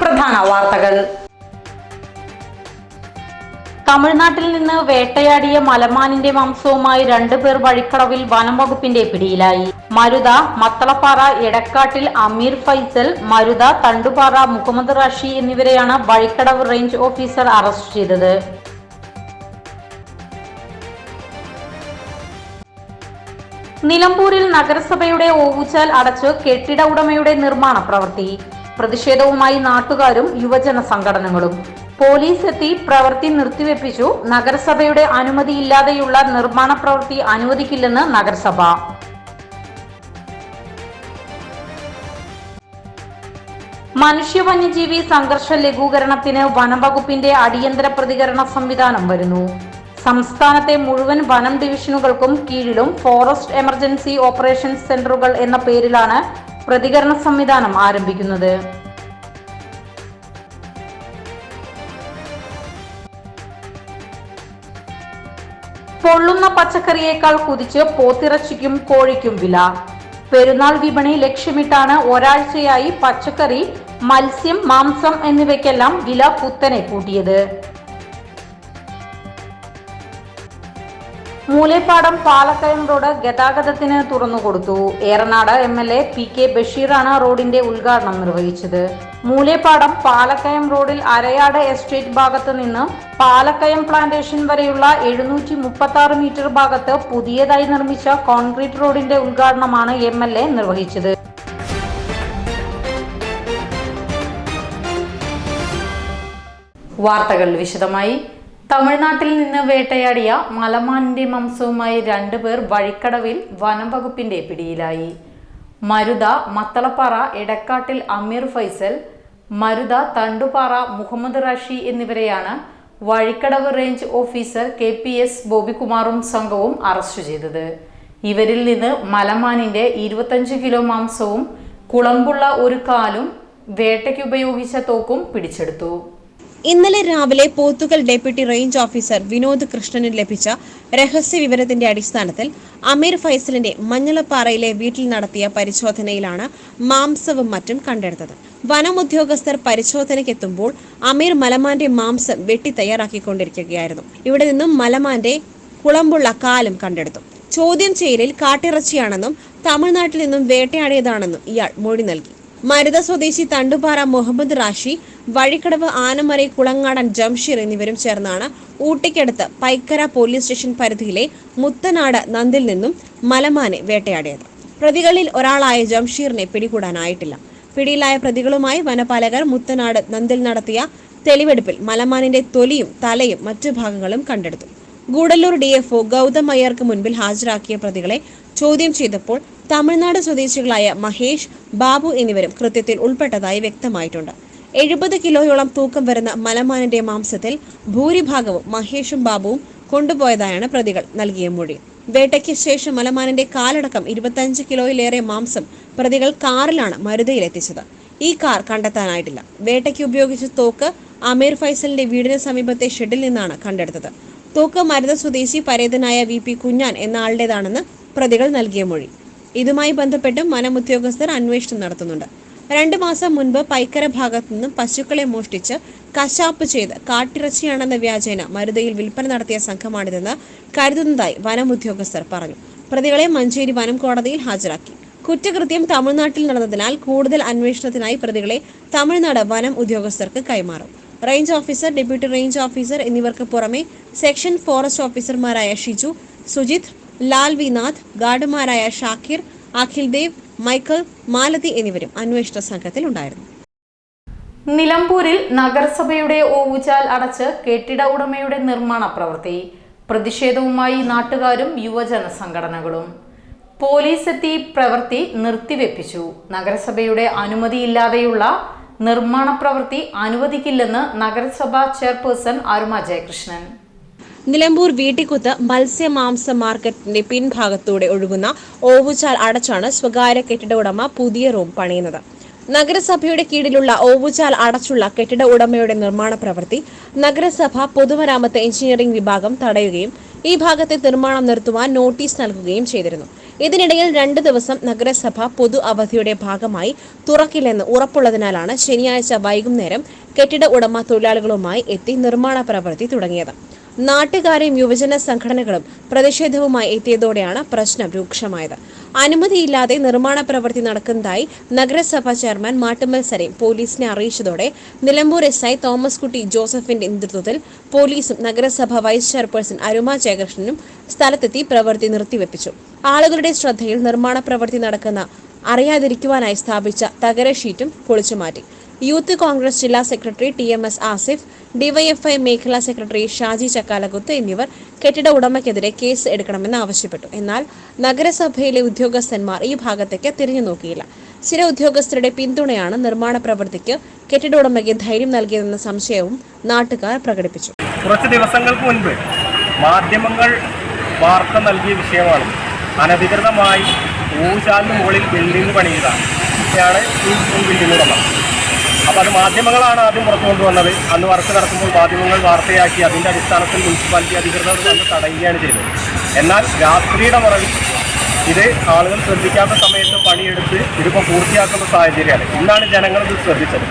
പ്രധാന വാർത്തകൾ. തമിഴ്നാട്ടിൽ നിന്ന് വേട്ടയാടിയ മലമാനിന്റെ മാംസവുമായി രണ്ടുപേർ വഴിക്കടവിൽ വനം വകുപ്പിന്റെ പിടിയിലായി. മരുത മത്തളപ്പാറ എടക്കാട്ടിൽ അമീർ ഫൈസൽ മരുത തണ്ടുപാറ മുഹമ്മദ് റാഷി എന്നിവരെയാണ് വഴിക്കടവ് റേഞ്ച് ഓഫീസർ അറസ്റ്റ് ചെയ്തത്. നിലമ്പൂരിൽ നഗരസഭയുടെ ഓവുചാൽ അടച്ച് കെട്ടിട ഉടമയുടെ നിർമ്മാണ പ്രവൃത്തി. പ്രതിഷേധവുമായി നാട്ടുകാരും യുവജന സംഘടനകളും. പോലീസ് എത്തി പ്രവൃത്തി നിർത്തിവെപ്പിച്ചു. നഗരസഭയുടെ അനുമതിയില്ലാതെയുള്ള നിർമ്മാണ പ്രവൃത്തി അനുവദിക്കില്ലെന്ന് നഗരസഭ. മനുഷ്യ വന്യജീവി സംഘർഷ ലഘൂകരണത്തിന് വനംവകുപ്പിന്റെ അടിയന്തര പ്രതികരണ സംവിധാനം വരുന്നു. സംസ്ഥാനത്തെ മുഴുവൻ വനം ഡിവിഷനുകൾക്കും കീഴിലും ഫോറസ്റ്റ് എമർജൻസി ഓപ്പറേഷൻ സെന്ററുകൾ എന്ന പേരിലാണ് പ്രതികരണ സംവിധാനം ആരംഭിക്കുന്നത്. പൊള്ളുന്ന പച്ചക്കറിയേക്കാൾ കുതിച്ച് പോത്തിറച്ചിക്കും കോഴിക്കും വില. പെരുന്നാൾ വിപണി ലക്ഷ്യമിട്ടാണ് ഒരാഴ്ചയായി പച്ചക്കറി മത്സ്യം മാംസം എന്നിവയ്ക്കെല്ലാം വില കുത്തനെ കൂട്ടിയത്. മൂലേപ്പാടം പാലക്കയം റോഡ് ഗതാഗതത്തിന് തുറന്നുകൊടുത്തു Eranad M L A P K ബഷീറാണ് റോഡിന്റെ ഉദ്ഘാടനം നിർവഹിച്ചത്. മൂലേപ്പാടം പാലക്കയം റോഡിൽ അരയാട് എസ്റ്റേറ്റ് ഭാഗത്ത് നിന്ന് പാലക്കയം പ്ലാന്റേഷൻ വരെയുള്ള എഴുന്നൂറ്റി മുപ്പത്തി ആറ് മീറ്റർ ഭാഗത്ത് പുതിയതായി നിർമ്മിച്ച കോൺക്രീറ്റ് റോഡിന്റെ ഉദ്ഘാടനമാണ് എം എൽ എ നിർവഹിച്ചത്. വാർത്തകൾ വിശദമായി. തമിഴ്നാട്ടിൽ നിന്ന് വേട്ടയാടിയ മലമാനിന്റെ മാംസവുമായി രണ്ടുപേർ വഴിക്കടവിൽ വനം വകുപ്പിന്റെ പിടിയിലായി. മരുത മത്തളപ്പാറ എടക്കാട്ടിൽ അമീർ ഫൈസൽ മരുത തണ്ടുപാറ മുഹമ്മദ് റാഷി എന്നിവരെയാണ് Vazhikkadavu range officer K P S ബോബികുമാറും സംഘവും അറസ്റ്റ് ചെയ്തത്. ഇവരിൽ നിന്ന് മലമാനിന്റെ ഇരുപത്തഞ്ച് കിലോ മാംസവും കുളമ്പുള്ള ഒരു കാലും വേട്ടയ്ക്ക് ഉപയോഗിച്ച തോക്കും പിടിച്ചെടുത്തു. ഇന്നലെ രാവിലെ Pothukal deputy range officer Vinod കൃഷ്ണന് ലഭിച്ച രഹസ്യ വിവരത്തിന്റെ അടിസ്ഥാനത്തിൽ അമീർ ഫൈസലിന്റെ മഞ്ഞളപ്പാറയിലെ വീട്ടിൽ നടത്തിയ പരിശോധനയിലാണ് മാംസവും മറ്റും കണ്ടെടുത്തത്. വനം ഉദ്യോഗസ്ഥർ പരിശോധനയ്ക്കെത്തുമ്പോൾ അമീർ മലമാന്റെ മാംസം വെട്ടി തയ്യാറാക്കിക്കൊണ്ടിരിക്കുകയായിരുന്നു. ഇവിടെ നിന്നും മലമാന്റെ കുളമ്പുള്ള കാലും കണ്ടെടുത്തു. ചോദ്യം ചെയ്യലിൽ കാട്ടിറച്ചിയാണെന്നും തമിഴ്നാട്ടിൽ നിന്നും വേട്ടയാടിയതാണെന്നും ഇയാൾ മൊഴി നൽകി. മരുത സ്വദേശി തണ്ടുപാറ മുഹമ്മദ് റാഷി വഴിക്കടവ് ആനമറൈ കുളങ്ങാടൻ ജംഷീർ എന്നിവരും ചേർന്നാണ് ഊട്ടിക്കടുത്ത് പൈക്കര പോലീസ് സ്റ്റേഷൻ പരിധിയിലെ മുത്തനാട് നന്ദിൽ നിന്നും മലമാനെ വേട്ടയാടിയത്. പ്രതികളിൽ ഒരാളായ ജംഷീറിനെ പിടികൂടാനായിട്ടില്ല. പിടിയിലായ പ്രതികളുമായി വനപാലകർ മുത്തനാട് നന്ദിൽ നടത്തിയ തെളിവെടുപ്പിൽ മലമാനിന്റെ തൊലിയും തലയും മറ്റു ഭാഗങ്ങളും കണ്ടെടുത്തു. Gudalur D F O Gautham അയ്യർക്ക് മുൻപിൽ ഹാജരാക്കിയ പ്രതികളെ ചോദ്യം ചെയ്തപ്പോൾ തമിഴ്നാട് സ്വദേശികളായ മഹേഷ് ബാബു എന്നിവരും കൃത്യത്തിൽ ഉൾപ്പെട്ടതായി വ്യക്തമായിട്ടുണ്ട്. എഴുപത് കിലോയോളം തൂക്കം വരുന്ന മലമാനിന്റെ മാംസത്തിൽ ഭൂരിഭാഗവും മഹേഷും ബാബുവും കൊണ്ടുപോയതായാണ് പ്രതികൾ നൽകിയ മൊഴി. വേട്ടയ്ക്ക് ശേഷം മലമാനിന്റെ കാലടക്കം ഇരുപത്തഞ്ച് കിലോയിലേറെ മാംസം പ്രതികൾ കാറിലാണ് മരുതയിലെത്തിച്ചത്. ഈ കാർ കണ്ടെത്താനായിട്ടില്ല. വേട്ടയ്ക്ക് ഉപയോഗിച്ച തോക്ക് അമീർ ഫൈസലിന്റെ വീടിന് സമീപത്തെ ഷെഡിൽ നിന്നാണ് കണ്ടെടുത്തത്. തോക്ക് മരുത സ്വദേശി പരേതനായ വി പി കുഞ്ഞാൻ എന്ന ആളുടേതാണെന്ന് പ്രതികൾ നൽകിയ മൊഴി. ഇതുമായി ബന്ധപ്പെട്ടും വനം ഉദ്യോഗസ്ഥർ അന്വേഷണം നടത്തുന്നുണ്ട്. രണ്ടു മാസം മുൻപ് പൈക്കര ഭാഗത്തു നിന്നും പശുക്കളെ മോഷ്ടിച്ച് കശാപ്പ് ചെയ്ത് കാട്ടിറച്ചിയാണെന്ന വ്യാജേന മരുതയിൽ വിൽപ്പന നടത്തിയ സംഘമാണിതെന്ന് കരുതുന്നതായി വനം ഉദ്യോഗസ്ഥർ പറഞ്ഞു. പ്രതികളെ മഞ്ചേരി വനം കോടതിയിൽ ഹാജരാക്കി. കുറ്റകൃത്യം തമിഴ്നാട്ടിൽ നടന്നതിനാൽ കൂടുതൽ അന്വേഷണത്തിനായി പ്രതികളെ തമിഴ്നാട് വനം ഉദ്യോഗസ്ഥർക്ക് കൈമാറും. Range officer deputy range officer എന്നിവർക്ക് പുറമെ സെക്ഷൻ ഫോറസ്റ്റ് ഓഫീസർമാരായ ഷിജു സുജിത് ലാൽ വിനാഥ് ഗാർഡുമാരായ ഷാക്കിർ അഖിൽ ദേവ് മൈക്കൽ മാലതി എന്നിവരും അന്വേഷണ സംഘത്തിൽ ഉണ്ടായിരുന്നു. നിലമ്പൂരിൽ നഗരസഭയുടെ ഓവുചാൽ അടച്ച് കെട്ടിട ഉടമയുടെ നിർമ്മാണ പ്രവൃത്തി പ്രതിഷേധവുമായി നാട്ടുകാരും യുവജന സംഘടനകളും. പോലീസ് എത്തി പ്രവൃത്തി നിർത്തിവെപ്പിച്ചു. നഗരസഭയുടെ അനുമതിയില്ലാതെയുള്ള നിർമ്മാണ പ്രവൃത്തി അനുവദിക്കില്ലെന്ന് നഗരസഭാ ചെയർപേഴ്സൺ അരുമ ജയകൃഷ്ണൻ. നിലമ്പൂർ വീട്ടിക്കുത്ത് മത്സ്യമാംസ മാർക്കറ്റിന്റെ പിൻഭാഗത്തൂടെ ഒഴുകുന്ന ഓവുചാൽ അടച്ചാണ് സ്വകാര്യ കെട്ടിട ഉടമ പുതിയ റൂം പണിയുന്നത്. നഗരസഭയുടെ കീഴിലുള്ള ഓവുചാൽ അടച്ചുള്ള കെട്ടിട ഉടമയുടെ നിർമ്മാണ പ്രവൃത്തി നഗരസഭ പൊതുമരാമത്ത് എഞ്ചിനീയറിംഗ് വിഭാഗം തടയുകയും ഈ ഭാഗത്തെ നിർമ്മാണം നിർത്തുവാൻ നോട്ടീസ് നൽകുകയും ചെയ്തിരുന്നു. ഇതിനിടയിൽ രണ്ട് ദിവസം നഗരസഭ പൊതു അവധിയുടെ ഭാഗമായി തുറക്കില്ലെന്ന് ഉറപ്പുള്ളതിനാലാണ് ശനിയാഴ്ച വൈകുന്നേരം കെട്ടിട ഉടമ തൊഴിലാളികളുമായി എത്തി നിർമ്മാണ പ്രവൃത്തി തുടങ്ങിയത്. നാട്ടുകാരെയും യുവജന സംഘടനകളും പ്രതിഷേധവുമായി എത്തിയതോടെയാണ് പ്രശ്നം രൂക്ഷമായത്. അനുമതിയില്ലാതെ നിർമ്മാണ പ്രവൃത്തി നടക്കുന്നതായി നഗരസഭാ ചെയർമാൻ മാട്ടുമ്മൽ സരീം പോലീസിനെ അറിയിച്ചതോടെ Nilambur S I Thomas Kutty ജോസഫിന്റെ നേതൃത്വത്തിൽ പോലീസും നഗരസഭാ വൈസ് ചെയർപേഴ്സൺ അരുമ ജയകൃഷ്ണനും സ്ഥലത്തെത്തി പ്രവൃത്തി നിർത്തിവെപ്പിച്ചു. ആളുകളുടെ ശ്രദ്ധയിൽ നിർമ്മാണ പ്രവൃത്തി നടക്കുന്ന അറിയാതിരിക്കുവാനായി സ്ഥാപിച്ച തകര ഷീറ്റും പൊളിച്ചുമാറ്റി. യൂത്ത് കോൺഗ്രസ് ജില്ലാ secretary T M S Asif DYFI മേഖലാ സെക്രട്ടറി ഷാജി ചക്കാലകുത്ത് എന്നിവർ കെട്ടിട ഉടമയ്ക്കെതിരെ കേസ് എടുക്കണമെന്ന് ആവശ്യപ്പെട്ടു. എന്നാൽ നഗരസഭയിലെ ഉദ്യോഗസ്ഥന്മാർ ഈ ഭാഗത്തേക്ക് തിരിഞ്ഞു നോക്കിയില്ല. ചില ഉദ്യോഗസ്ഥരുടെ പിന്തുണയാണ് നിർമ്മാണ പ്രവൃത്തിക്ക് കെട്ടിട ഉടമയ്ക്ക് ധൈര്യം നൽകിയതെന്ന സംശയവും നാട്ടുകാർ പ്രകടിപ്പിച്ചു. കുറച്ച് ദിവസങ്ങൾക്ക് മുൻപ് മാധ്യമങ്ങൾ വാർത്ത നൽകിയ വിഷയമാണ്. അനധികൃതമായി ഊചാലിന് മുകളിൽ ബിൽഡിംഗ് പണിയതാണ് ഈ ബിൽഡിംഗ് ഉടമ. അപ്പോൾ അത് മാധ്യമങ്ങളാണ് ആദ്യം പുറത്തു കൊണ്ടുവന്നത്. അന്ന് വർക്ക് നടത്തുമ്പോൾ മാധ്യമങ്ങൾ വാർത്തയാക്കി അതിന്റെ അടിസ്ഥാനത്തിൽ മുനിസിപ്പാലിറ്റി അധികൃതർ വന്ന് തടയുകയാണ് ചെയ്തത്. എന്നാൽ രാത്രിയുടെ മറവിൽ ഇത് ആളുകൾ ശ്രദ്ധിക്കാത്ത സമയത്ത് പണിയെടുത്ത് ഇതിപ്പോൾ പൂർത്തിയാക്കുന്ന സാഹചര്യമാണ്. ഇന്നാണ് ജനങ്ങൾ ഇത് ശ്രദ്ധിച്ചത്.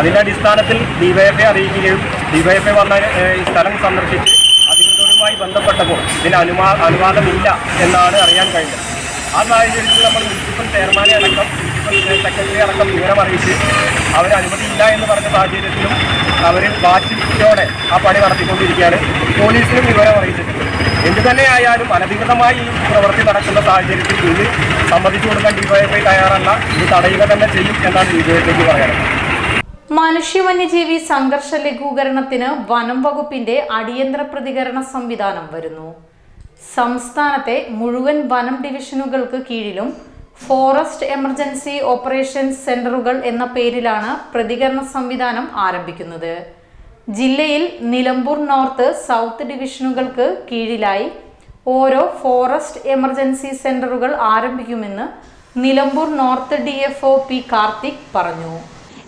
അതിന്റെ അടിസ്ഥാനത്തിൽ ഡിവൈഎഫ്ഐ അറിയിക്കുകയും ഡിവൈഎഫ്ഐ വന്ന സ്ഥലം സന്ദർശിച്ച് അധികൃതരുമായി ബന്ധപ്പെട്ടപ്പോൾ ഇതിന് അനുവാ അനുവാദമില്ല എന്നാണ് അറിയാൻ കഴിഞ്ഞത്. ആ സാഹചര്യത്തിൽ നമ്മൾ മുനിസിപ്പൽ ചെയർമാനെ അടക്കം മുനിസിപ്പൽ സെക്രട്ടറി അടക്കം വിവരം അറിയിച്ച് അവർ അനുമതിയില്ല എന്ന് പറഞ്ഞ സാഹചര്യത്തിലും അവർ വാശിയോടെ ആ പണി നടത്തിക്കൊണ്ടിരിക്കുകയാണ്. പോലീസിനും വിവരം അറിയിച്ചിട്ടുണ്ട്. എന്തു തന്നെയായാലും അനധികൃതമായി ഈ പ്രവൃത്തി നടക്കുന്ന സാഹചര്യത്തിൽ ഇത് സമ്മതിച്ചു കൊടുക്കാൻ ഡിവൈഎഫ്ഐ തയ്യാറല്ല. ഇത് തടയുക തന്നെ ചെയ്യും എന്നാണ് ഡിവൈഎഫ്ഐക്ക് പറയാനുള്ളത് മനുഷ്യ വന്യജീവി സംഘർഷ ലഘൂകരണത്തിന് വനം വകുപ്പിന്റെ അടിയന്തര പ്രതികരണ സംവിധാനം വരുന്നു. സംസ്ഥാനത്തെ മുഴുവൻ വനം ഡിവിഷനുകൾക്ക് കീഴിലും ഫോറസ്റ്റ് എമർജൻസി ഓപ്പറേഷൻ സെന്ററുകൾ എന്ന പേരിലാണ് പ്രതികരണ സംവിധാനം ആരംഭിക്കുന്നത്. ജില്ലയിൽ നിലമ്പൂർ നോർത്ത് സൗത്ത് ഡിവിഷനുകൾക്ക് കീഴിലായി ഓരോ ഫോറസ്റ്റ് എമർജൻസി സെന്ററുകൾ ആരംഭിക്കുമെന്ന് Nilambur north D F P Karthik പറഞ്ഞു.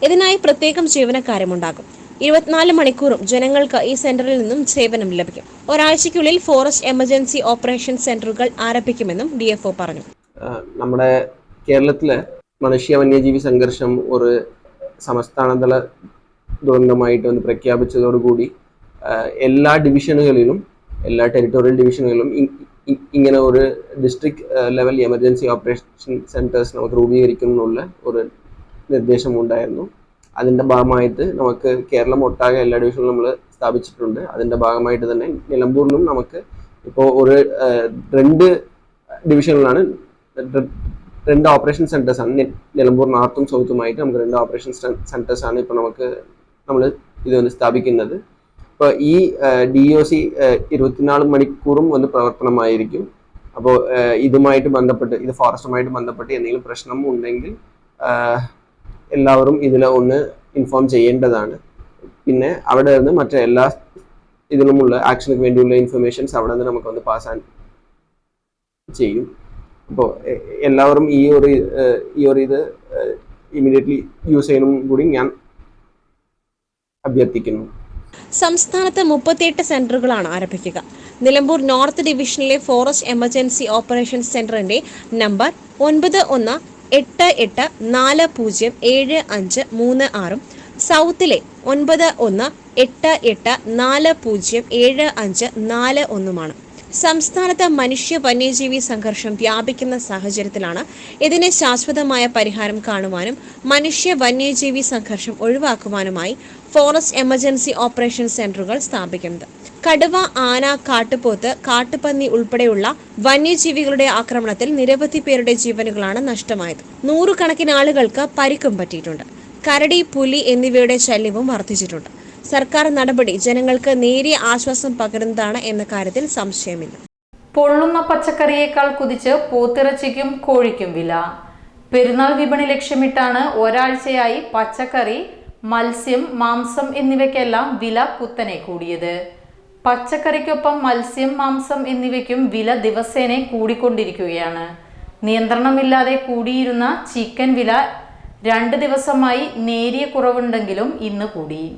ഇതിനായി പ്രത്യേകം ജീവനക്കാരുമുണ്ടാകും. ഇരുപത്തിനാല് മണിക്കൂറും ജനങ്ങൾക്ക് ഈ സെന്ററിൽ നിന്നും സേവനം ലഭിക്കും. ഒരാഴ്ചയ്ക്കുള്ളിൽ ഫോറസ്റ്റ് എമർജൻസി ഓപ്പറേഷൻ സെന്ററുകൾ ആരംഭിക്കുമെന്നും ഡി എഫ് ഒ പറഞ്ഞു നമ്മുടെ കേരളത്തിലെ മനുഷ്യ വന്യജീവി സംഘർഷം ഒരു സംസ്ഥാനതല ദുരന്തമായിട്ട് വന്ന് പ്രഖ്യാപിച്ചതോടുകൂടി എല്ലാ ഡിവിഷനുകളിലും എല്ലാ ടെറിട്ടോറിയൽ ഡിവിഷനുകളിലും ഇങ്ങനെ ഒരു district level emergency operation centres നമുക്ക് രൂപീകരിക്കുന്നുള്ള ഒരു നിർദ്ദേശം ഉണ്ടായിരുന്നു അതിന്റെ ഭാഗമായിട്ട് നമുക്ക് കേരളം ഒട്ടാകെ എല്ലാ ഡിവിഷനിലും നമ്മൾ സ്ഥാപിച്ചിട്ടുണ്ട്. അതിന്റെ ഭാഗമായിട്ട് തന്നെ നിലമ്പൂരിലും നമുക്ക് ഇപ്പോൾ ഒരു രണ്ട് ഡിവിഷനിലാണ് രണ്ട് ഓപ്പറേഷൻ സെന്റേഴ്സ് ആണ് നിലമ്പൂർ നോർത്തും സൗത്തുമായിട്ട് നമുക്ക് രണ്ട് ഓപ്പറേഷൻ സെന്റേഴ്സ് ആണ് ഇപ്പോൾ നമുക്ക് നമ്മൾ ഇത് വന്ന് സ്ഥാപിക്കുന്നത്. ഇപ്പോൾ ഈ ഡി ഒ സി ഇരുപത്തിനാല് മണിക്കൂറും ഒന്ന് പ്രവർത്തനമായിരിക്കും. അപ്പോൾ ഇതുമായിട്ട് ബന്ധപ്പെട്ട് ഇത് ഫോറസ്റ്റുമായിട്ട് ബന്ധപ്പെട്ട് എന്തെങ്കിലും പ്രശ്നം ഉണ്ടെങ്കിൽ എല്ലാവരും ഇതിൽ ഒന്ന് ഇൻഫോം ചെയ്യേണ്ടതാണ്. പിന്നെ അവിടെ നിന്ന് മറ്റേ എല്ലാ ഇതിലുമുള്ള ആക്ഷന് വേണ്ടിയുള്ള ഇൻഫർമേഷൻസ് അവിടെ നിന്ന് നമുക്കൊന്ന് പാസ് ആൻ ചെയ്യും. അപ്പോൾ എല്ലാവരും ഈ ഒരു ഈ ഒരു ഇത് ഇമീഡിയറ്റ്ലി യൂസ് ചെയ്യണം കൂടി ഞാൻ അഭ്യർത്ഥിക്കുന്നു. സംസ്ഥാനത്ത് മുപ്പത്തിയെട്ട് സെന്ററുകളാണ് ആരംഭിക്കുക. നിലമ്പൂർ നോർത്ത് ഡിവിഷനിലെ ഫോറസ്റ്റ് എമർജൻസി ഓപ്പറേഷൻ സെന്ററിന്റെ നമ്പർ ഒൻപത് ഒന്ന് എട്ട് എട്ട് നാല് പൂജ്യം ഏഴ് അഞ്ച് മൂന്ന് ആറും സൗത്തിലെ ഒൻപത് ഒന്ന് എട്ട് എട്ട് നാല് പൂജ്യം ഏഴ് അഞ്ച് നാല് ഒന്നുമാണ്. സംസ്ഥാനത്ത് മനുഷ്യ വന്യജീവി സംഘർഷം വ്യാപിക്കുന്ന സാഹചര്യത്തിലാണ് ഇതിന് ശാശ്വതമായ പരിഹാരം കാണുവാനും മനുഷ്യ വന്യജീവി സംഘർഷം ഒഴിവാക്കുവാനുമായി ഫോറസ്റ്റ് എമർജൻസി ഓപ്പറേഷൻ സെന്ററുകൾ സ്ഥാപിക്കുന്നത്. കടുവ ആന കാട്ടുപോത്ത് കാട്ടുപന്നി ഉൾപ്പെടെയുള്ള വന്യജീവികളുടെ ആക്രമണത്തിൽ നിരവധി പേരുടെ ജീവനുകളാണ് നഷ്ടമായത്. നൂറുകണക്കിന് ആളുകൾക്ക് പരിക്കും പറ്റിയിട്ടുണ്ട്. കരടി പുലി എന്നിവയുടെ ശല്യവും വർദ്ധിച്ചിട്ടുണ്ട്. സർക്കാർ നടപടി ജനങ്ങൾക്ക് നേരിയ ആശ്വാസം പകരുന്നതാണ് എന്ന കാര്യത്തിൽ സംശയമില്ല. പൊള്ളുന്ന പച്ചക്കറിയേക്കാൾ കുതിച്ച് പോത്തിറച്ചിക്കും കോഴിക്കും വില. പെരുന്നാൾ വിപണി ലക്ഷ്യമിട്ടാണ് ഒരാഴ്ചയായി പച്ചക്കറി മത്സ്യം മാംസം എന്നിവയ്ക്കെല്ലാം വില കുത്തനെ കൂടിയത്. പച്ചക്കറിക്കൊപ്പം മത്സ്യം മാംസം എന്നിവയ്ക്കും വില ദിവസേന കൂടിക്കൊണ്ടിരിക്കുകയാണ്. നിയന്ത്രണമില്ലാതെ കൂടിയിരുന്ന ചിക്കൻ വില രണ്ട് ദിവസമായി നേരിയ കുറവുണ്ടെങ്കിലും ഇന്ന് കൂടി.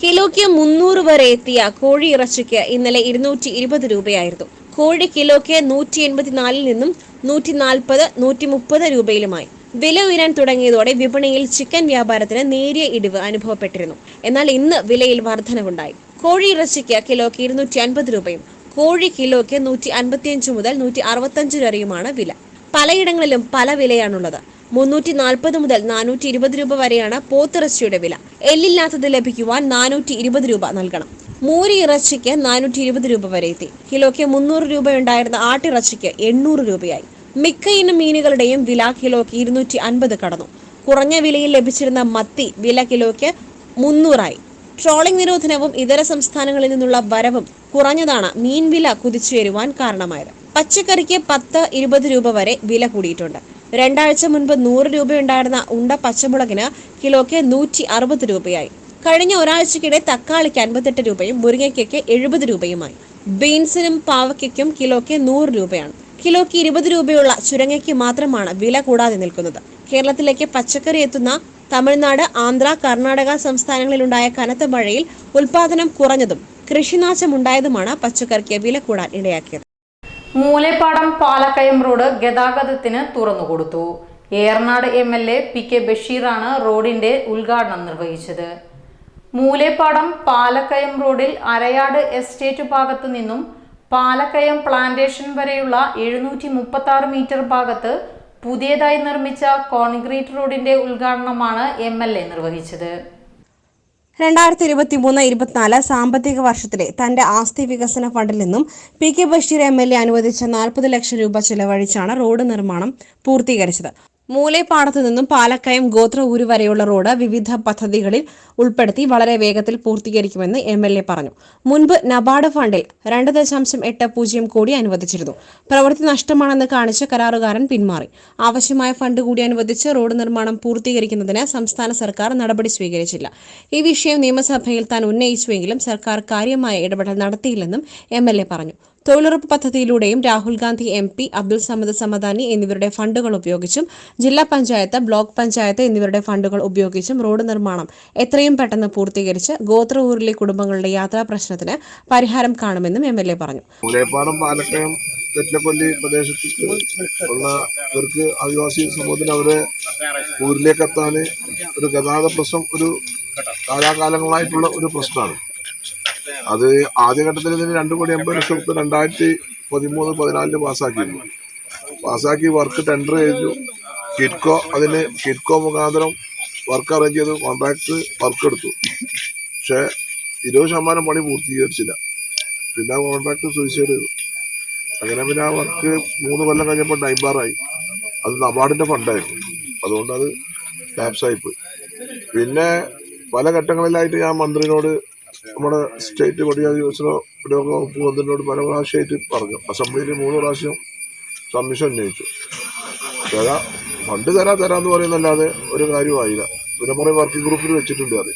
കിലോയ്ക്ക് മുന്നൂറ് വരെ എത്തിയ കോഴി ഇറച്ചിക്ക് ഇന്നലെ ഇരുന്നൂറ്റി ഇരുപത് രൂപയായിരുന്നു. കോഴി കിലോയ്ക്ക് നൂറ്റി എൺപത്തിനാലിൽ നിന്നും നൂറ്റി നാൽപ്പത് നൂറ്റി മുപ്പത് രൂപയിലുമായി. വില ഉയരാൻ തുടങ്ങിയതോടെ വിപണിയിൽ ചിക്കൻ വ്യാപാരത്തിന് നേരിയ ഇടിവ് അനുഭവപ്പെട്ടിരുന്നു. എന്നാൽ ഇന്ന് വിലയിൽ വർധനവുണ്ടായി. കോഴി ഇറച്ചിക്ക് കിലോയ്ക്ക് ഇരുന്നൂറ്റി അൻപത് രൂപയും കോഴി കിലോയ്ക്ക് നൂറ്റി അൻപത്തിയഞ്ച് മുതൽ നൂറ്റി അറുപത്തഞ്ച് വരെയുമാണ് വില. പലയിടങ്ങളിലും പല വിലയാണുള്ളത്. മുന്നൂറ്റി നാൽപ്പത് മുതൽ നാനൂറ്റി ഇരുപത് രൂപ വരെയാണ് പോത്തിറച്ചിയുടെ വില. എല്ലില്ലാത്തത് ലഭിക്കുവാൻ നാനൂറ്റി ഇരുപത് രൂപ നൽകണം. മൂരി ഇറച്ചിക്ക് നാനൂറ്റി ഇരുപത് രൂപ വരെ എത്തി. കിലോയ്ക്ക് മുന്നൂറ് രൂപയുണ്ടായിരുന്ന ആട്ടിറച്ചിക്ക് എണ്ണൂറ് രൂപയായി. മിക്ക ഇനം മീനുകളുടെയും വില കിലോയ്ക്ക് ഇരുന്നൂറ്റി അൻപത് കടന്നു. കുറഞ്ഞ വിലയിൽ ലഭിച്ചിരുന്ന മത്തി വില കിലോയ്ക്ക് മുന്നൂറായി. ട്രോളിംഗ് നിരോധനവും ഇതര സംസ്ഥാനങ്ങളിൽ നിന്നുള്ള വരവും കുറഞ്ഞതാണ് മീൻ വില കുതിച്ചുയരുവാൻ കാരണമായത്. പച്ചക്കറിക്ക് പത്ത് ഇരുപത് രൂപ വരെ വില കൂടിയിട്ടുണ്ട്. രണ്ടാഴ്ച മുൻപ് നൂറ് രൂപയുണ്ടായിരുന്ന ഉണ്ട പച്ചമുളകിന് കിലോയ്ക്ക് നൂറ്റി അറുപത് രൂപയായി. കഴിഞ്ഞ ഒരാഴ്ചക്കിടെ തക്കാളിക്ക് അൻപത്തെട്ട് രൂപയും മുരിങ്ങയ്ക്കൊക്കെ എഴുപത് രൂപയുമായി. ബീൻസിനും പാവയ്ക്കും കിലോയ്ക്ക് നൂറ് രൂപയാണ്. കിലോയ്ക്ക് ഇരുപത് രൂപയുള്ള ചുരങ്ങയ്ക്ക് മാത്രമാണ് വില കൂടാതെ നിൽക്കുന്നത്. കേരളത്തിലേക്ക് പച്ചക്കറി എത്തുന്ന തമിഴ്നാട് ആന്ധ്ര കർണാടക സംസ്ഥാനങ്ങളിലുണ്ടായ കനത്ത മഴയിൽ ഉൽപാദനം കുറഞ്ഞതും കൃഷിനാശമുണ്ടായതുമാണ് പച്ചക്കറിക്ക് വില കൂടാൻ ഇടയാക്കിയത്. മൂലേപ്പാടം പാലക്കയം റോഡ് ഗതാഗതത്തിന് തുറന്നുകൊടുത്തു Eranad M L A P K ബഷീറാണ് റോഡിന്റെ ഉദ്ഘാടനം നിർവഹിച്ചത്. മൂലേപ്പാടം പാലക്കയം റോഡിൽ അരയാട് എസ്റ്റേറ്റ് ഭാഗത്തു നിന്നും പാലക്കയം പ്ലാന്റേഷൻ വരെയുള്ള എഴുന്നൂറ്റി മുപ്പത്തി ആറ് മീറ്റർ ഭാഗത്ത് പുതിയതായി നിർമ്മിച്ച കോൺക്രീറ്റ് റോഡിന്റെ ഉദ്ഘാടനമാണ് എം എൽ എ നിർവഹിച്ചത്. രണ്ടായിരത്തി ഇരുപത്തി മൂന്ന് ഇരുപത്തിനാല് സാമ്പത്തിക വർഷത്തിലെ തന്റെ ആസ്തി വികസന ഫണ്ടിൽ നിന്നും P K Basheer M L A അനുവദിച്ച നാൽപ്പത് ലക്ഷം രൂപ ചെലവഴിച്ചാണ് റോഡ് നിർമ്മാണം പൂർത്തീകരിച്ചത്. മൂലേപ്പാടത്തു നിന്നും പാലക്കയം ഗോത്ര ഊര് വരെയുള്ള റോഡ് വിവിധ പദ്ധതികളിൽ ഉൾപ്പെടുത്തി വളരെ വേഗത്തിൽ പൂർത്തീകരിക്കുമെന്ന് എം എൽ എ പറഞ്ഞു. മുൻപ് നബാർഡ് ഫണ്ടിൽ രണ്ട് ദശാംശം എട്ട് പൂജ്യം കോടി അനുവദിച്ചിരുന്നു. പ്രവൃത്തി നഷ്ടമാണെന്ന് കാണിച്ച് കരാറുകാരൻ പിന്മാറി. ആവശ്യമായ ഫണ്ട് കൂടി അനുവദിച്ച് റോഡ് നിർമ്മാണം പൂർത്തീകരിക്കുന്നതിന് സംസ്ഥാന സർക്കാർ നടപടി സ്വീകരിച്ചില്ല. ഈ വിഷയം നിയമസഭയിൽ താൻ ഉന്നയിച്ചുവെങ്കിലും സർക്കാർ കാര്യമായ ഇടപെടൽ നടത്തിയില്ലെന്നും എ പറഞ്ഞു. തൊഴിലുറപ്പ് പദ്ധതിയിലൂടെയും രാഹുൽ ഗാന്ധി എം പി അബ്ദുൾ സമദ് സമദാനി എന്നിവരുടെ ഫണ്ടുകൾ ഉപയോഗിച്ചും ജില്ലാ പഞ്ചായത്ത് ബ്ലോക്ക് പഞ്ചായത്ത് എന്നിവരുടെ ഫണ്ടുകൾ ഉപയോഗിച്ചും റോഡ് നിർമ്മാണം എത്രയും പെട്ടെന്ന് പൂർത്തീകരിച്ച് ഗോത്ര ഊരിലെ കുടുംബങ്ങളുടെ യാത്രാ പ്രശ്നത്തിന് പരിഹാരം കാണുമെന്നും എം എൽ എ പറഞ്ഞു. തെറ്റപ്പള്ളി പ്രദേശത്ത് ഉള്ള ഇവർക്ക് ആദിവാസി സമൂഹത്തിന് അവരെ ഊരിലേക്ക് എത്താൻ ഒരു ഗതാഗത പ്രശ്നം ഒരു കാലാകാലങ്ങളായിട്ടുള്ള ഒരു പ്രശ്നമാണ്. അത് ആദ്യഘട്ടത്തിൽ ഇതിന് രണ്ട് കോടി അമ്പത് ലക്ഷം റുപ്യ രണ്ടായിരത്തി പതിമൂന്ന് പതിനാലിൽ പാസ്സാക്കിയിരുന്നു. പാസ്സാക്കി വർക്ക് ടെൻഡർ ചെയ്തു. കിറ്റ്കോ അതിന് കിറ്റ്കോ മുഖാന്തരം വർക്ക് അറേഞ്ച് ചെയ്ത്. കോൺട്രാക്ട് വർക്ക് എടുത്തു. പക്ഷേ ഇരുപത് ശതമാനം പണി പൂർത്തീകരിച്ചില്ല. പിന്നെ ആ കോൺട്രാക്ട് സൂയിസൈഡ് ചെയ്തു. അങ്ങനെ പിന്നെ ആ വർക്ക് മൂന്ന് കൊല്ലം കഴിഞ്ഞപ്പോൾ ഡൈബാറായി അത് നബാർഡിന്റെ ഫണ്ടായിരുന്നു അതുകൊണ്ട് അത് ലാപ്സായി പോയി. പിന്നെ പല ഘട്ടങ്ങളിലായിട്ട് ഞാൻ മന്ത്രിനോട് നമ്മുടെ സ്റ്റേറ്റ് പടിയാതി യോജന വകുപ്പ് മന്ത്രിനോട് പല പ്രാവശ്യമായിട്ട് പറഞ്ഞു. അസംബ്ലിയിൽ മൂന്ന് പ്രാവശ്യം കമ്മീഷൻ ഉന്നയിച്ചു തരാ ഫണ്ട് തരാ തരാമെന്ന് പറയുന്നല്ലാതെ ഒരു കാര്യമായില്ല പിന്നെ പറയും വർക്കിംഗ് ഗ്രൂപ്പിൽ വെച്ചിട്ടുണ്ട് അത്.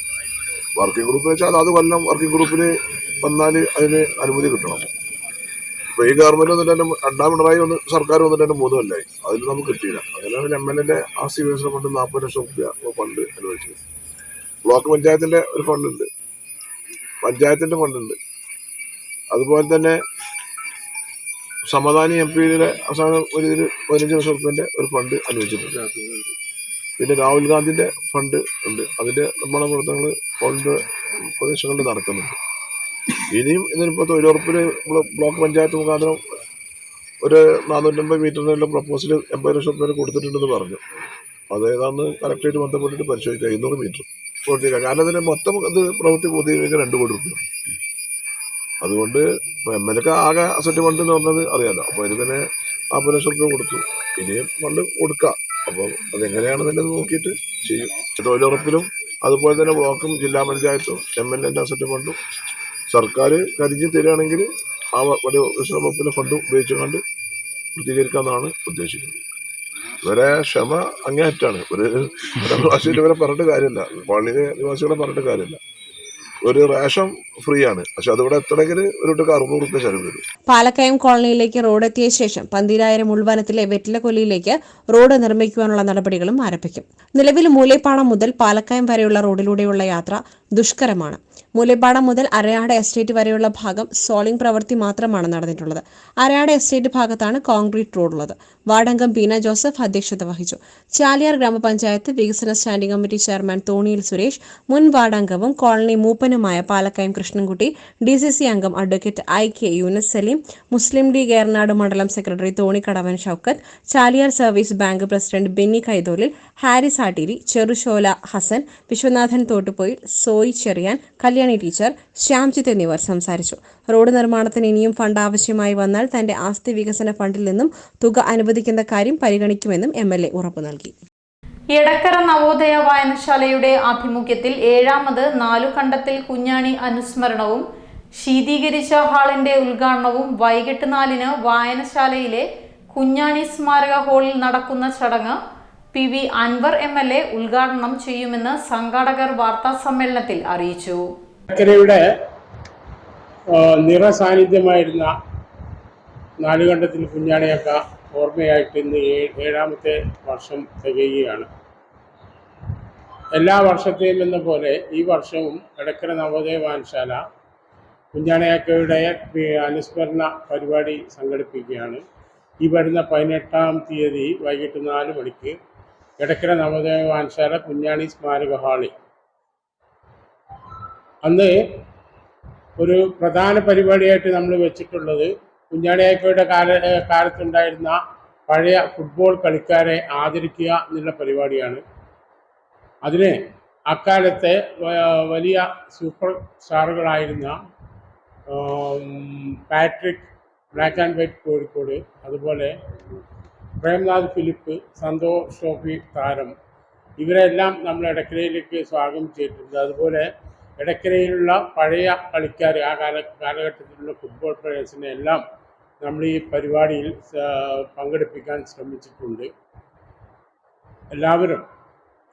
വർക്കിംഗ് ഗ്രൂപ്പ് വെച്ചാൽ അത് കൊല്ലം വർക്കിംഗ് ഗ്രൂപ്പിൽ വന്നാൽ അതിന് അനുമതി കിട്ടണം. ഇപ്പോൾ ഈ ഗവൺമെന്റ് വന്നിട്ട് തന്നെ രണ്ടാം പിണറായി ഒന്ന് സർക്കാർ വന്നിട്ട് തന്നെ മൂന്ന് കൊല്ലമായി അതിൽ നമുക്ക് കിട്ടിയില്ല. അങ്ങനെയാണ് എം എൽ എന്റെ എന്റെ സി വികസന ഫണ്ട് നാൽപ്പത് ലക്ഷം രൂപ ഫണ്ട് അനുവദിച്ചത്. ബ്ലോക്ക് പഞ്ചായത്തിന്റെ ഒരു ഫണ്ടുണ്ട് പഞ്ചായത്തിന്റെ ഫണ്ടുണ്ട്. അതുപോലെ തന്നെ സമാധാനി എം പിയുടെ അവസാനം ഒരു ഇതിൽ പതിനഞ്ച് ലക്ഷം റുപ്യന്റെ ഒരു ഫണ്ട് അനുവദിച്ചിട്ടുണ്ട്. പിന്നെ രാഹുൽ ഗാന്ധിന്റെ ഫണ്ട് ഉണ്ട്. അതിന്റെ നിർമ്മാണ പ്രവർത്തനങ്ങൾ ഫണ്ട് പ്രദേശങ്ങളിൽ നടക്കുന്നുണ്ട്. ഇനിയും ഇതിനിപ്പോൾ തൊഴിലുറപ്പിൽ ബ്ലോക്ക് പഞ്ചായത്ത് മുഖാന്തരം ഒരു നാനൂറ്റമ്പത് മീറ്ററിനുള്ള പ്രപ്പോസൽ എൺപത് ലക്ഷം റുപ്യ കൊടുത്തിട്ടുണ്ടെന്ന് പറഞ്ഞു. അത് കറക്റ്റായിട്ട് ബന്ധപ്പെട്ടിട്ട് പരിശോധിക്കുക ഇരുന്നൂറ് മീറ്റർ. പൂർത്തീകരിക്കാം കാരണം അതിന് മൊത്തം ഇത് പ്രവൃത്തി പൂർത്തീകരിക്കാൻ രണ്ട് കോടി രൂപ. അതുകൊണ്ട് എം എൽ എക്ക് ആകെ അസറ്റ് ഫണ്ട് എന്ന് പറഞ്ഞത് അറിയാലോ. അപ്പോൾ അതിന് തന്നെ നാൽപ്പത് ലക്ഷം രൂപ കൊടുത്തു. ഇനിയും ഫണ്ട് കൊടുക്കാം. അപ്പോൾ അതെങ്ങനെയാണെന്നുള്ളത് നോക്കിയിട്ട് ചെയ്യും? തൊഴിലുറപ്പിലും അതുപോലെ തന്നെ ബ്ലോക്കും ജില്ലാ പഞ്ചായത്തും എം എൽ എന്റെ അസറ്റ് ഫണ്ടും സർക്കാർ കരിഞ്ഞ് തരികയാണെങ്കിൽ ആ വലിയ വകുപ്പിലെ ഫണ്ട് ഉപയോഗിച്ചുകൊണ്ട് പൂർത്തീകരിക്കാമെന്നാണ് ഉദ്ദേശിക്കുന്നത്. ഇവരെ ക്ഷമ അങ്ങേയറ്റാണ് ഒരു പ്രാവശ്യം ഇവരെ പറഞ്ഞിട്ട് കാര്യമില്ല. പള്ളിയിലെ നിവാസികളെ പറഞ്ഞിട്ട് കാര്യമില്ല. ഒരു റേഷൻ ഫ്രീ ആണ് പക്ഷെ അതിവിടെ എത്തണമെങ്കിൽ ഒരു അറുന്നൂറ് റുപ്യ ചെലവ് വരും. പാലക്കയം കോളനിയിലേക്ക് റോഡ് എത്തിയ ശേഷം പന്തിരായിരം ഉൾവനത്തിലെ വെറ്റിലക്കൊല്ലിയിലേക്ക് റോഡ് നിർമ്മിക്കുവാനുള്ള നടപടികളും ആരംഭിക്കും. നിലവിൽ മൂലേപ്പാടം മുതൽ പാലക്കയം വരെയുള്ള റോഡിലൂടെയുള്ള യാത്ര ദുഷ്കരമാണ്. മൂലപ്പാടം മുതൽ അരയാട് എസ്റ്റേറ്റ് വരെയുള്ള ഭാഗം സോളിംഗ് പ്രവൃത്തി മാത്രമാണ് നടന്നിട്ടുള്ളത്. അരയാട് എസ്റ്റേറ്റ് ഭാഗത്താണ് കോൺക്രീറ്റ് റോഡ് ഉള്ളത് വാർഡംഗം ബീന ജോസഫ് അധ്യക്ഷത വഹിച്ചു. ചാലിയാർ ഗ്രാമപഞ്ചായത്ത് വികസന സ്റ്റാൻഡിംഗ് കമ്മിറ്റി ചെയർമാൻ തോണിയിൽ സുരേഷ് മുൻ വാർഡംഗവും colony മൂപ്പനുമായ Palakkayam Krishnankutty D C C അംഗം advocate I K Yunus Salim Muslim League Eranad മണ്ഡലം secretary Thonikkadavan Shoukath Chaliyar service bank president Benny Kaitholil Haris Atteeri Cherushola Hasan Viswanathan Thottupoyil Soyi Cherian Kalyani teacher Shyamjith എന്നിവർ സംസാരിച്ചു. Road നിർമ്മാണത്തിന് ഇനിയും fund ആവശ്യമായി വന്നാൽ തന്റെ ആസ്തി വികസന ഫണ്ടിൽ നിന്നും തുക അനുവദിക്കുന്ന കാര്യം പരിഗണിക്കുമെന്നും എം എൽ എ ഉറപ്പു നൽകി. എടക്കര നവോദയ വായനശാലയുടെ ആഭിമുഖ്യത്തിൽ ഏഴാമത് നാലുകണ്ടത്തിൽ കുഞ്ഞാണി അനുസ്മരണവും ശീതീകരിച്ച ഹാളിന്റെ ഉദ്ഘാടനവും വൈകിട്ട് നാലിന് വായനശാലയിലെ കുഞ്ഞാണി സ്മാരക ഹാളിൽ നടക്കുന്ന ചടങ്ങ് P V Anvar M L A ഉദ്ഘാടനം ചെയ്യുമെന്ന് സംഘാടകർ വാർത്താ സമ്മേളനത്തിൽ അറിയിച്ചു. ചക്കരയുടെ നിറസാന്നിധ്യമായിരുന്ന നാലുകണ്ടത്തിൽ കുഞ്ഞാണിയൊക്കെ ഓർമ്മയായിട്ട് ഇന്ന് ഏഴാമത്തെ വർഷം തികയുകയാണ്. എല്ലാ വർഷത്തെയും എന്ന പോലെ ഈ വർഷവും എടക്കര നവോദയ വാൻശാല കുഞ്ഞാണിയാക്കയുടെ അനുസ്മരണ പരിപാടി സംഘടിപ്പിക്കുകയാണ്. ഈ വരുന്ന പതിനെട്ടാം തീയതി വൈകിട്ട് നാല് മണിക്ക് എടക്കര നവോദയ വാൻശാല കുഞ്ഞാണി സ്മാരക ഹാളിൽ അന്ന് ഒരു പ്രധാന പരിപാടിയായിട്ട് നമ്മൾ വെച്ചിട്ടുള്ളത് കുഞ്ഞാണിയാക്കയുടെ കാല കാലത്തുണ്ടായിരുന്ന പഴയ ഫുട്ബോൾ കളിക്കാരെ ആദരിക്കുക എന്നുള്ള പരിപാടിയാണ്. അതിന് അക്കാലത്തെ വലിയ super സ്റ്റാറുകളായിരുന്ന Patrick black and white Kozhikode അതുപോലെ പ്രേംനാഥ് ഫിലിപ്പ് സന്തോഷ് ഷോഫി താരം ഇവരെല്ലാം നമ്മൾ ഇടക്കരയിലേക്ക് സ്വാഗതം ചെയ്തിട്ടുണ്ട്. അതുപോലെ ഇടക്കരയിലുള്ള പഴയ കളിക്കാർ ആ കാല കാലഘട്ടത്തിലുള്ള ഫുട്ബോൾ പ്ലെയേഴ്സിനെ എല്ലാം നമ്മൾ ഈ പരിപാടിയിൽ പങ്കെടുപ്പിക്കാൻ ശ്രമിച്ചിട്ടുണ്ട്. എല്ലാവരും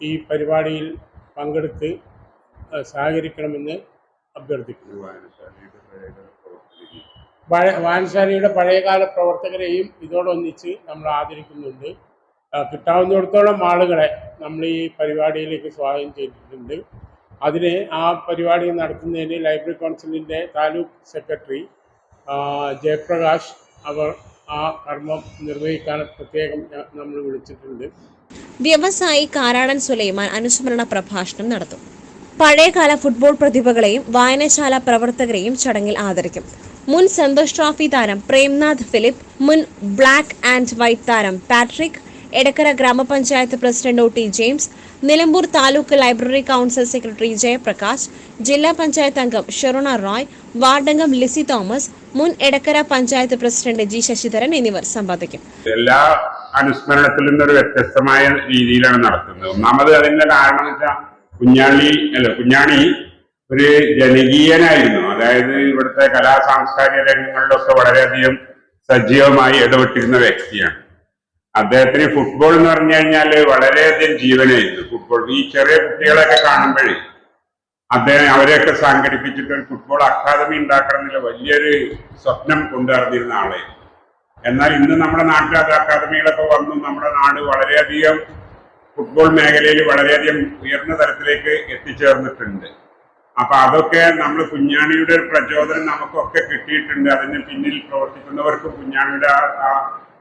ഈ പരിപാടിയിൽ പങ്കെടുത്ത് സഹകരിക്കണമെന്ന് അഭ്യർത്ഥിക്കുന്നു. വായനശാലയുടെ പഴയകാല പ്രവർത്തകരെയും ഇതോടൊന്നിച്ച് നമ്മൾ ആദരിക്കുന്നുണ്ട്. കിട്ടാവുന്നിടത്തോളം ആളുകളെ നമ്മൾ ഈ പരിപാടിയിലേക്ക് സ്വാഗതം ചെയ്തിട്ടുണ്ട്. അതിന് ആ പരിപാടി നടത്തുന്നതിന് ലൈബ്രറി കൗൺസിലിന്റെ താലൂക്ക് സെക്രട്ടറി ജയപ്രകാശ് അവർ ആ കർമ്മം നിർവഹിക്കാൻ പ്രത്യേകം നമ്മൾ വിളിച്ചിട്ടുണ്ട്. വ്യവസായി കാരാടൻ സുലൈമാൻ അനുസ്മരണ പ്രഭാഷണം നടത്തും. പഴയകാല ഫുട്ബോൾ പ്രതിഭകളെയും വായനശാല പ്രവർത്തകരെയും ചടങ്ങിൽ ആദരിക്കും. മുൻ സന്തോഷ് ട്രോഫി താരം പ്രേംനാഥ് ഫിലിപ്പ് മുൻ ബ്ലാക്ക് ആൻഡ് വൈറ്റ് താരം പാട്രിക് എടക്കര ഗ്രാമപഞ്ചായത്ത് president O T James Nilambur taluk library council secretary Jayaprakash ജില്ലാ പഞ്ചായത്ത് അംഗം ഷെറോണ റോയ് വാർഡംഗം ലിസി തോമസ് മുൻ എടക്കര പഞ്ചായത്ത് പ്രസിഡന്റ് ജി ശശിധരൻ എന്നിവർ സംബന്ധിക്കും എല്ലാ അനുസ്മരണത്തിലും നിന്നൊരു വ്യത്യസ്തമായ രീതിയിലാണ് നടക്കുന്നത് ഒന്നാമത് അതിന്റെ കാരണം വെച്ചാൽ കുഞ്ഞാണി അല്ല കുഞ്ഞാണി ഒരു ജനകീയനായിരുന്നു. അതായത് ഇവിടുത്തെ കലാ സാംസ്കാരിക രംഗങ്ങളിലൊക്കെ വളരെയധികം സജീവമായി ഇടപെട്ടിരുന്ന വ്യക്തിയാണ്. അദ്ദേഹത്തിന് ഫുട്ബോൾ എന്ന് പറഞ്ഞു കഴിഞ്ഞാൽ വളരെയധികം ജീവനായിരുന്നു. ഫുട്ബോൾ ഈ ചെറിയ കുട്ടികളെയൊക്കെ കാണുമ്പോഴേ അദ്ദേഹം അവരെയൊക്കെ സംഘടിപ്പിച്ചിട്ട് ഫുട്ബോൾ അക്കാദമി ഉണ്ടാക്കണം എന്നുള്ള വലിയൊരു സ്വപ്നം കൊണ്ടുനടന്നിരുന്ന ആളെ. എന്നാൽ ഇന്ന് നമ്മുടെ നാട്ടിൽ അത് അക്കാദമികളൊക്കെ വന്നു. നമ്മുടെ നാട് വളരെയധികം ഫുട്ബോൾ മേഖലയിൽ വളരെയധികം ഉയർന്ന തലത്തിലേക്ക് എത്തിച്ചേർന്നിട്ടുണ്ട്. അപ്പൊ അതൊക്കെ നമ്മൾ കുഞ്ഞാണിയുടെ ഒരു പ്രചോദനം നമുക്കൊക്കെ കിട്ടിയിട്ടുണ്ട്. അതിന് പിന്നിൽ പ്രവർത്തിക്കുന്നവർക്ക് കുഞ്ഞാണിയുടെ ആ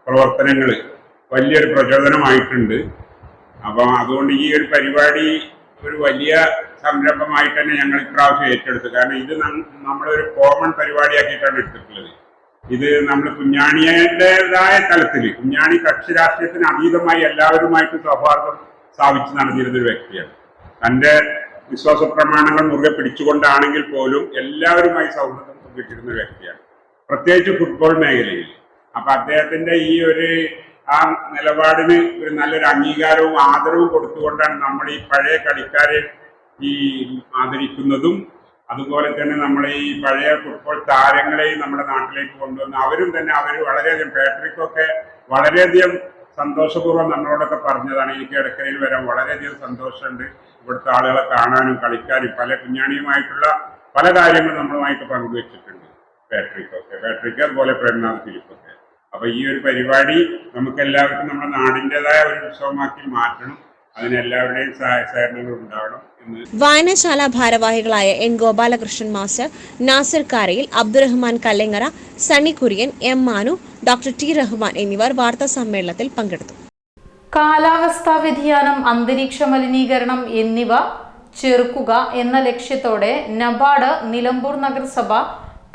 പ്രവർത്തനങ്ങൾ വലിയൊരു പ്രചോദനമായിട്ടുണ്ട്. അപ്പം അതുകൊണ്ട് ഈ ഒരു പരിപാടി ഒരു വലിയ സംരംഭമായിട്ട് തന്നെ ഞങ്ങൾ ഇപ്രാവശ്യം ഏറ്റെടുത്തു. കാരണം ഇത് നമ്മളൊരു കോമൺ പരിപാടിയാക്കിയിട്ടാണ് എടുത്തിട്ടുള്ളത്. ഇത് നമ്മൾ കുഞ്ഞാണിയുടേതായ തലത്തിൽ കുഞ്ഞാണി കക്ഷി രാഷ്ട്രീയത്തിന് അതീതമായി എല്ലാവരുമായിട്ട് സൗഹാർദ്ദം സ്ഥാപിച്ച് നടന്നിരുന്ന ഒരു വ്യക്തിയാണ്. തന്റെ വിശ്വാസ പ്രമാണങ്ങൾ മുറുകെ പിടിച്ചുകൊണ്ടാണെങ്കിൽ പോലും എല്ലാവരുമായി സൗഹൃദം പങ്കിട്ടിരുന്ന വ്യക്തിയാണ്. പ്രത്യേകിച്ച് ഫുട്ബോൾ മേഖലയിൽ. അപ്പൊ അദ്ദേഹത്തിന്റെ ഈ ഒരു ആ നിലപാടിന് ഒരു നല്ലൊരു അംഗീകാരവും ആദരവും കൊടുത്തുകൊണ്ടാണ് നമ്മൾ ഈ പഴയ കളിക്കാരെ ഈ ആദരിക്കുന്നതും. അതുപോലെ തന്നെ നമ്മളെ ഈ പഴയ ഫുട്ബോൾ താരങ്ങളെയും നമ്മുടെ നാട്ടിലേക്ക് കൊണ്ടുവന്ന് അവരും തന്നെ അവർ വളരെയധികം പാട്രിക്കൊക്കെ വളരെയധികം സന്തോഷപൂർവം നമ്മളോടൊക്കെ പറഞ്ഞതാണ്. എനിക്ക് ഇടക്കരയിൽ വരാൻ വളരെയധികം സന്തോഷമുണ്ട്. ഇവിടുത്തെ ആളുകളെ കാണാനും കളിക്കാനും പല കുഞ്ഞാണിയുമായിട്ടുള്ള പല കാര്യങ്ങളും നമ്മളുമായിട്ട് പങ്കുവച്ചിട്ടുണ്ട്. പാട്രിക്കൊക്കെ. പാട്രിക്ക് അതുപോലെ പ്രേംനാഥ് ഫിലിപ്പൊക്കെ. അപ്പൊ ഈ ഒരു പരിപാടി നമുക്ക് എല്ലാവർക്കും നമ്മുടെ നാടിന്റെതായ ഒരു ഉത്സവമാക്കി മാറ്റണം. അതിന് എല്ലാവരുടെയും സഹായ സഹകരണങ്ങൾ ഉണ്ടാവണം എന്ന് വായനശാല ഭാരവാഹികളായ N Gopalakrishnan master Nasir Karayil Abdurahman Kallangara Sunny Kurian M Manu doctor T Rahman എന്നിവർ വാർത്താ സമ്മേളനത്തിൽ പങ്കെടുത്തു. കാലാവസ്ഥാ വ്യതിയാനം അന്തരീക്ഷ മലിനീകരണം എന്നിവ ചെറുക്കുക എന്ന ലക്ഷ്യത്തോടെ നബാർഡ് നിലമ്പൂർ നഗരസഭ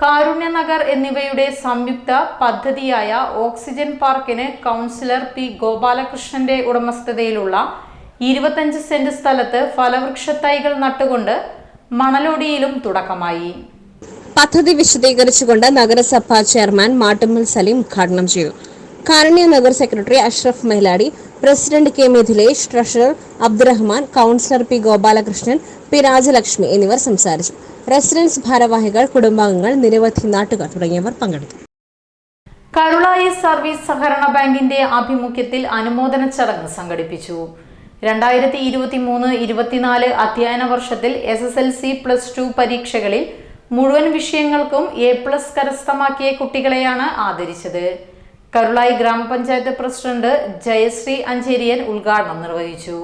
കാരുണ്യനഗർ എന്നിവയുടെ സംയുക്ത പദ്ധതിയായ ഓക്സിജൻ പാർക്കിന് കൗൺസിലർ പി ഗോപാലകൃഷ്ണന്റെ ഉടമസ്ഥതയിലുള്ള ഇരുപത്തഞ്ച് സെന്റ് സ്ഥലത്ത് ഫലവൃക്ഷത്തൈകൾ നട്ടുകൊണ്ട് മണലൊടിയിലും തുടക്കമായി. പദ്ധതി വിശദീകരിച്ചുകൊണ്ട് നഗരസഭാ ചെയർമാൻ മാട്ടുമ്മൽ സലീം ഉദ്ഘാടനം ചെയ്തു. Karunya Nagar secretary Ashraf Mailadi president K Mithilesh treasurer Abdurahman councillor P Gopalakrishnan P Rajalakshmi എന്നിവർ സംസാരിച്ചു. റെസിഡൻസ് ഭാരവാഹികൾ കുടുംബാംഗങ്ങൾ നിരവധി നാട്ടുകാർ തുടങ്ങിയവർ പങ്കെടുത്തു. കരുളായി സർവീസ് സഹകരണ ബാങ്കിന്റെ ആഭിമുഖ്യത്തിൽ അനുമോദന ചടങ്ങ് സംഘടിപ്പിച്ചു. രണ്ടായിരത്തി ഇരുപത്തി മൂന്ന് ഇരുപത്തിനാല് അധ്യയന വർഷത്തിൽ S S L C plus two പരീക്ഷകളിൽ മുഴുവൻ വിഷയങ്ങൾക്കും എ പ്ലസ് കരസ്ഥമാക്കിയ കുട്ടികളെയാണ് ആദരിച്ചത്. കരുളായി ഗ്രാമപഞ്ചായത്ത് പ്രസിഡന്റ് ജയശ്രീ അഞ്ചേരിയൻ ഉദ്ഘാടനം നിർവഹിച്ചു.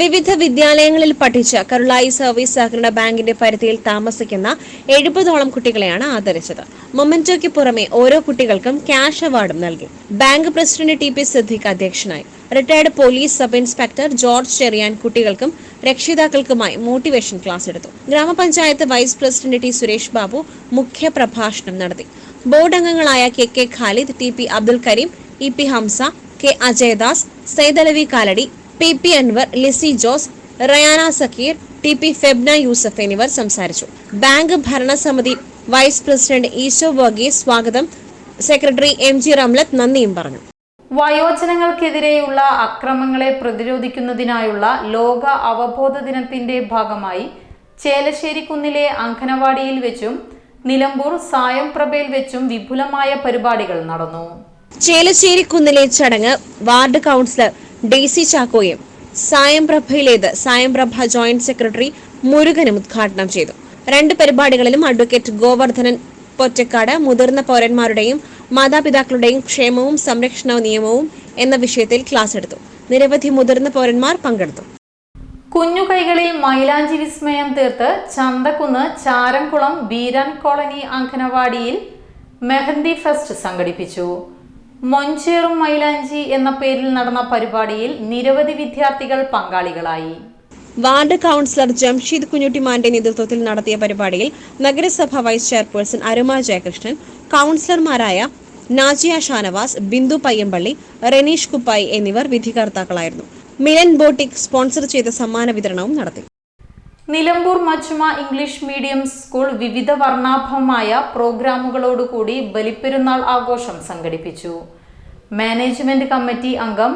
വിവിധ വിദ്യാലയങ്ങളിൽ പഠിച്ച കരുളായി സർവീസ് സഹകരണ ബാങ്കിന്റെ പരിധിയിൽ താമസിക്കുന്ന എഴുപതോളം കുട്ടികളെയാണ് ആദരിച്ചത്. മൊമെന്റോയ്ക്ക് പുറമെ ഓരോ കുട്ടികൾക്കും ക്യാഷ് അവാർഡും നൽകി. Bank president T P Siddique അധ്യക്ഷനായി. Retired police sub inspector George Cherian കുട്ടികൾക്കും രക്ഷിതാക്കൾക്കുമായി മോട്ടിവേഷൻ ക്ലാസ് എടുത്തു. ഗ്രാമപഞ്ചായത്ത് vice president T Suresh Babu മുഖ്യ പ്രഭാഷണം നടത്തി. ബോർഡ് അംഗങ്ങളായ K K Khalid T P Abdul Kareem E P Hamsa K Ajayadas Saidalavi Kaladi P P Anvar Lissy Jose Rayana Sakkeer T P Febna Yusuf എന്നിവർ സംസാരിച്ചു. Bank ഭരണസമിതി vice president Isho Varghese സ്വാഗതം. Secretary M G Ramlath നന്ദിയും പറഞ്ഞു. വയോജനങ്ങൾക്കെതിരെയുള്ള അക്രമങ്ങളെ പ്രതിരോധിക്കുന്നതിനായുള്ള ലോക അവബോധ ദിനത്തിന്റെ ഭാഗമായി ചേലശ്ശേരി കുന്നിലെ അങ്കനവാടിയിൽ വെച്ചും നിലമ്പൂർ സായം പ്രഭയിൽ വെച്ചും വിപുലമായ പരിപാടികൾ നടന്നു. ചേലശ്ശേരി കുന്നിലെ ചടങ്ങ് വാർഡ് കൗൺസിലർ ഡെയ്സി ചാക്കോയും സായംപ്രഭയിലേത് സായംപ്രഭ ജോയിന്റ് സെക്രട്ടറി മുരുകനും ഉദ്ഘാടനം ചെയ്തു. രണ്ട് പരിപാടികളിലും അഡ്വക്കേറ്റ് ഗോവർദ്ധനൻ പൊറ്റക്കാട് മുതിർന്ന പൗരന്മാരുടെയും മാതാപിതാക്കളുടെയും ക്ഷേമവും സംരക്ഷണ നിയമവും എന്ന വിഷയത്തിൽ ക്ലാസ് എടുത്തു. നിരവധി മുതിർന്ന പൗരന്മാർ പങ്കെടുത്തു. കുഞ്ഞു കൈകളിൽ മൈലാഞ്ചി വിസ്മയം തീർത്ത് ചന്തക്കുന്ന് ചാരംകുളം ബീരാൻ കോളനി അംഗനവാടിയിൽ മെഹന്തി ഫെസ്റ്റ് സംഘടിപ്പിച്ചു. മൊഞ്ചേറും മൈലാഞ്ചി എന്ന പേരിൽ നടന്ന പരിപാടിയിൽ നിരവധി വിദ്യാർത്ഥികൾ പങ്കാളികളായി. വാർഡ് കൗൺസിലർ ജംഷീദ് കുഞ്ഞുട്ടിമാന്റെ നേതൃത്വത്തിൽ നടത്തിയ പരിപാടിയിൽ നഗരസഭ വൈസ് ചെയർപേഴ്സൺ അരുമ ജയകൃഷ്ണൻ കൗൺസിലർമാരായ നാജിയ ഷാനവാസ് ബിന്ദു പയ്യമ്പള്ളി റെനീഷ് കുപ്പായി എന്നിവർ വിധികർത്താക്കളായിരുന്നു. മിലൻ ബോട്ടിക് സ്പോൺസർ ചെയ്ത സമ്മാന വിതരണവും നടത്തി. Nilambur Majma English medium school വിവിധ വർണാഭമായ പ്രോഗ്രാമുകളോടുകൂടി ബലിപ്പെരുന്നാൾ ആഘോഷം സംഘടിപ്പിച്ചു. മാനേജ്മെന്റ് കമ്മിറ്റി അംഗം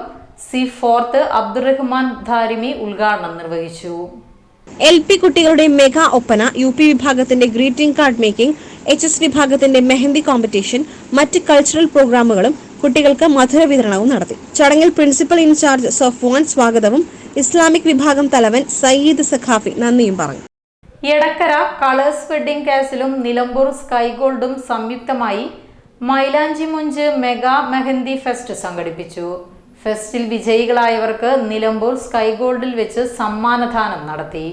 സി ഫോർത്ത് അബ്ദുറഹ്മാൻ ധാരിമി ഉദ്ഘാടനം നിർവഹിച്ചു. എൽ പി കുട്ടികളുടെ മെഗാ ഒപ്പന യു പി വിഭാഗത്തിന്റെ greeting card making H S വിഭാഗത്തിന്റെ മെഹന്തി കോമ്പറ്റീഷൻ മറ്റ് കൾച്ചറൽ പ്രോഗ്രാമുകളും കുട്ടികൾക്ക് മധുര വിതരണവും നടത്തി. ചടങ്ങിൽ പ്രിൻസിപ്പൽ ഇൻചാർജ് സഫ്വാൻ സ്വാഗതവും ഇസ്ലാമിക് വിഭാഗം തലവൻ സയ്യിദ് സഖാഫി നന്ദിയും പറഞ്ഞു. എടക്കര കളേഴ്സ് വെഡിംഗ് കാസിലും നിലമ്പൂർ സ്കൈ ഗോൾഡും സംയുക്തമായി മൈലാഞ്ചി മുഞ്ച് മെഗാ മെഹന്തി ഫെസ്റ്റ് സംഘടിപ്പിച്ചു. ഫെസ്റ്റിൽ വിജയികളായവർക്ക് നിലമ്പൂർ സ്കൈ ഗോൾഡിൽ വെച്ച് സമ്മാനദാനം നടത്തി.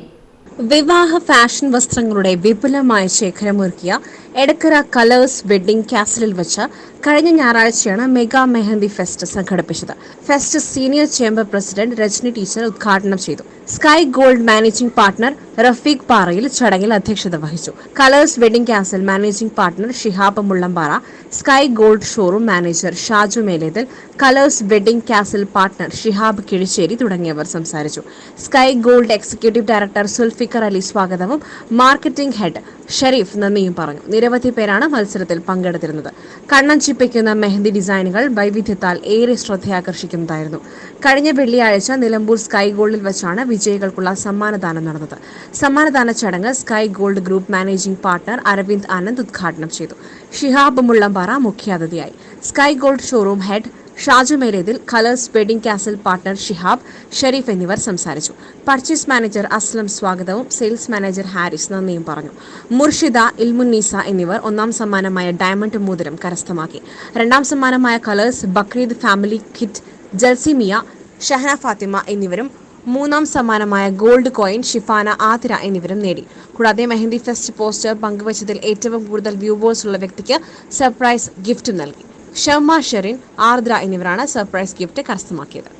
വിവാഹ ഫാഷൻ വസ്ത്രങ്ങളുടെ വിപുലമായ ശേഖരമൊരുക്കിയ എടക്കര കളേഴ്സ് വെഡ്ഡിംഗ് കാസലിൽ വെച്ച് കഴിഞ്ഞ ഞായറാഴ്ചയാണ് മെഗാ മെഹന്തി ഫെസ്റ്റ് സംഘടിപ്പിച്ചത്. Fest senior chamber president Rajani teacher ഉദ്ഘാടനം ചെയ്തു. Sky gold managing partner Rafeeq Parayil ചടങ്ങിൽ അധ്യക്ഷത വഹിച്ചു. Colours wedding castle managing partner Shihab Mullampara sky gold showroom manager Shaju Melethal colours wedding castle partner Shihab Kizhisseri തുടങ്ങിയവർ സംസാരിച്ചു. Sky gold executive director Zulfikar Ali സ്വാഗതവും. Marketing head Sharif നന്ദിയും പറഞ്ഞു. നിരവധി പേരാണ് മത്സരത്തിൽ പങ്കെടുത്തിരുന്നത്. കണ്ണൻ ചിപ്പിക്കുന്ന മെഹന്തി ഡിസൈനുകൾ വൈവിധ്യത്താൽ ഏറെ ശ്രദ്ധയാകർഷിക്കുന്നതായിരുന്നു. കഴിഞ്ഞ വെള്ളിയാഴ്ച നിലമ്പൂർ സ്കൈ ഗോൾഡിൽ വെച്ചാണ് വിജയികൾക്കുള്ള സമ്മാനദാനം നടന്നത്. സമ്മാനദാന ചടങ്ങ് sky gold group managing partner Aravind Anand ഉദ്ഘാടനം ചെയ്തു. ഷിഹാബ് മുള്ളംപാറ മുഖ്യാതിഥിയായി. Sky gold showroom head Shaju Melethil colours wedding castle partner Shihab Sharif എന്നിവർ സംസാരിച്ചു. പർച്ചേസ് മാനേജർ അസ്ലം സ്വാഗതവും സെയിൽസ് മാനേജർ ഹാരിസ് നന്ദിയും പറഞ്ഞു. മുർഷിദ ഇൽമുന്നീസ എന്നിവർ ഒന്നാം സമ്മാനമായ ഡയമണ്ട് മോതിരം കരസ്ഥമാക്കി. രണ്ടാം സമ്മാനമായ colours Bakrid family kit Jalsimiya Shahana Fathima എന്നിവരും മൂന്നാം സമ്മാനമായ ഗോൾഡ് കോയിൻ ഷിഫാന ആതിര എന്നിവരും നേടി. കൂടാതെ മെഹന്തി ഫെസ്റ്റ് പോസ്റ്റർ പങ്കുവച്ചതിൽ ഏറ്റവും കൂടുതൽ വ്യൂവേഴ്സ് ഉള്ള വ്യക്തിക്ക് സർപ്രൈസ് ഗിഫ്റ്റ് നൽകി. ഷർമ ഷെറിൻ ആർദ്ര എന്നിവരാണ് സർപ്രൈസ് ഗിഫ്റ്റ് കരസ്ഥമാക്കിയത്.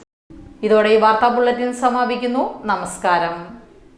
ഇതോടെ ഈ വാർത്താ ബുള്ളറ്റിൻ സമാപിക്കുന്നു. നമസ്കാരം.